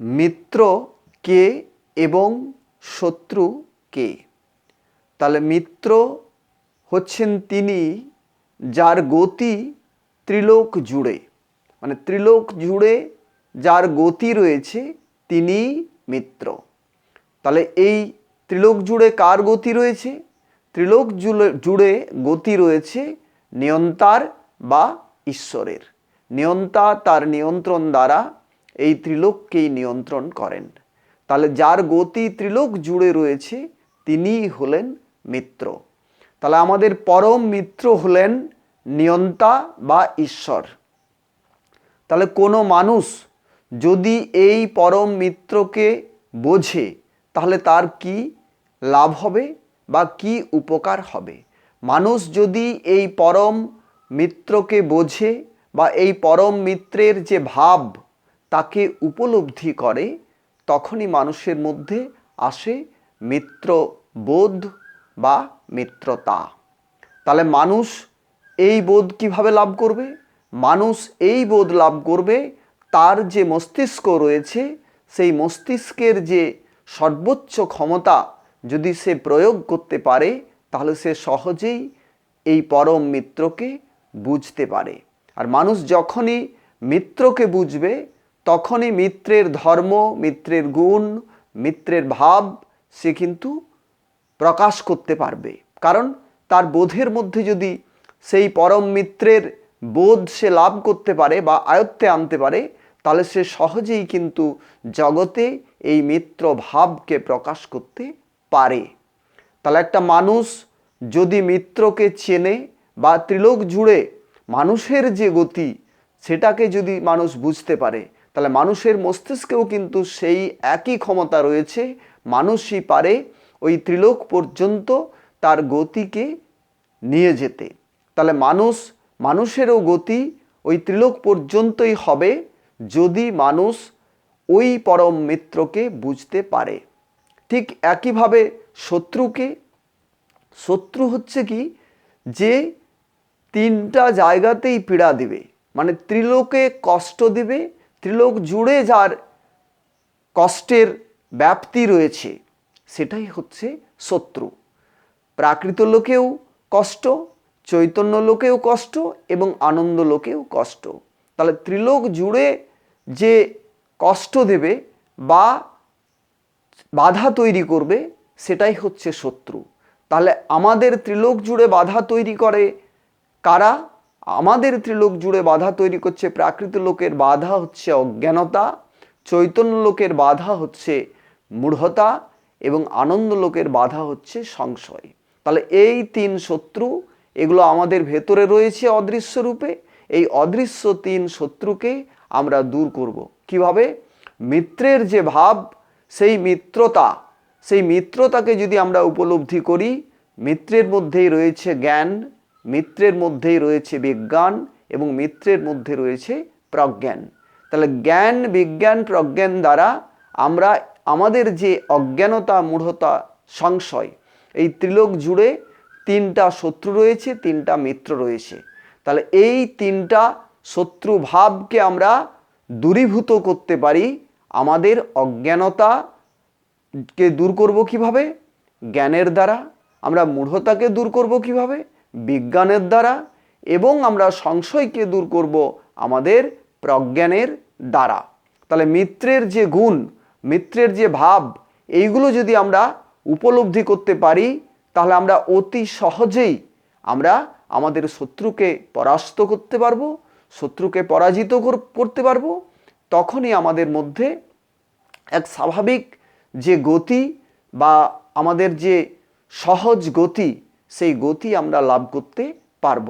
মিত্র কে এবং শত্রু কে? তাহলে মিত্র হচ্ছেন তিনি যার গতি ত্রিলোক জুড়ে। মানে ত্রিলোক জুড়ে যার গতি রয়েছে, তিনি মিত্র। তাহলে এই ত্রিলোক জুড়ে কার গতি রয়েছে? ত্রিলোক জুড়ে গতি রয়েছে নিয়ন্তার বা ঈশ্বরের। নিয়ন্তা তার নিয়ন্ত্রণ দ্বারা এই ত্রিলোককেই নিয়ন্ত্রণ করেন। তাহলে যার গতি ত্রিলোক জুড়ে রয়েছে, তিনিই হলেন মিত্র। তাহলে আমাদের পরম মিত্র হলেন নিয়ন্তা বা ঈশ্বর। তাহলে কোনো মানুষ যদি এই পরম মিত্রকে বোঝে, তাহলে তার কি লাভ হবে বা কি উপকার হবে? মানুষ যদি এই পরম মিত্রকে বোঝে বা এই পরম মিত্রের যে ভাব উপলব্ধি করে, তখনই মানুষের মধ্যে আসে মিত্রবোধ বা মিত্রতা। তাহলে মানুষ এই বোধ কীভাবে লাভ করবে? মানুষ এই বোধ লাভ করবে, তার যে মস্তিষ্ক রয়েছে, সেই মস্তিষ্কের যে সর্বোচ্চ ক্ষমতা যদি সে প্রয়োগ করতে পারে, তাহলে সে সহজেই এই পরম মিত্রকে বুঝতে পারে। আর মানুষ যখনই মিত্রকে বুঝবে তখনই মিত্রের ধর্ম, মিত্রের গুণ, মিত্রের ভাব সে কিন্তু প্রকাশ করতে পারবে। কারণ তার বোধের মধ্যে যদি সেই পরম মিত্রের বোধ সে লাভ করতে পারে বা আয়ত্তে আনতে পারে, তাহলে সে সহজেই কিন্তু জগতে এই মিত্র ভাবকে প্রকাশ করতে পারে। তাহলে একটা মানুষ যদি মিত্রকে চেনে বা ত্রিলোক জুড়ে মানুষের যে গতি, সেটাকে যদি মানুষ বুঝতে পারে তাহলে মানুষের মস্তিষ্কেও কিন্তু সেই একই ক্ষমতা রয়েছে। মানুষই পারে ওই ত্রিলোক পর্যন্ত তার গতিকে নিয়ে যেতে। তাহলে মানুষ, মানুষেরও গতি ওই ত্রিলোক পর্যন্তই হবে যদি মানুষ ওই পরম মিত্রকে বুঝতে পারে। ঠিক একইভাবে শত্রুকে, শত্রু হচ্ছে কি? যে তিনটা জায়গাতেই পীড়া দিবে। মানে ত্রিলোকে কষ্ট দিবে ত্রিলোক জুড়ে যার কষ্টের ব্যাপ্তি রয়েছে, সেটাই হচ্ছে শত্রু। প্রাকৃত লোকেও কষ্ট, চৈতন্য লোকেও কষ্ট এবং আনন্দ লোকেও কষ্ট। তাহলে ত্রিলোক জুড়ে যে কষ্ট দেবে বা বাধা তৈরি করবে, সেটাই হচ্ছে শত্রু। তাহলে আমাদের ত্রিলোক জুড়ে বাধা তৈরি করে কারা? আমাদের ত্রিলোক জুড়ে বাধা তৈরি করছে প্রাকৃত লোকের বাধা হচ্ছে অজ্ঞানতা, চৈতন্য লোকের বাধা হচ্ছে মূঢ়তা এবং আনন্দ লোকের বাধা হচ্ছে সংশয়। তাহলে এই তিন শত্রু, এগুলো আমাদের ভেতরে রয়েছে অদৃশ্য রূপে, এই অদৃশ্য তিন শত্রুকে আমরা দূর করব। কীভাবে? মিত্রের যে ভাব, সেই মিত্রতা, সেই মিত্রতাকে যদি আমরা উপলব্ধি করি, মিত্রের মধ্যেই রয়েছে জ্ঞান মিত্রের মধ্যেই রয়েছে বিজ্ঞান এবং মিত্রের মধ্যে রয়েছে প্রজ্ঞান। তাহলে জ্ঞান, বিজ্ঞান, প্রজ্ঞান দ্বারা আমরা আমাদের যে অজ্ঞানতা, মূঢ়তা, সংশয়, এই ত্রিলোক জুড়ে তিনটা শত্রু রয়েছে, তিনটা মিত্র রয়েছে। তাহলে এই তিনটা শত্রু ভাবকে আমরা দূরীভূত করতে পারি আমাদের অজ্ঞানতাকে দূর করব কীভাবে? জ্ঞানের দ্বারা। আমরা মূঢ়তাকে দূর করব কীভাবে? বিজ্ঞানের দ্বারা এবং আমরা সংশয়কে দূর করব আমাদের প্রজ্ঞানের দ্বারা। তাহলে মিত্রের যে গুণ, মিত্রের যে ভাব, এইগুলো যদি আমরা উপলব্ধি করতে পারি, তাহলে আমরা অতি সহজেই আমরা আমাদের শত্রুকে পরাস্ত করতে পারব, শত্রুকে পরাজিত করতে পারব। তখনই আমাদের মধ্যে এক স্বাভাবিক যে গতি বা আমাদের যে সহজ গতি সেই গতি আমরা লাভ করতে পারব।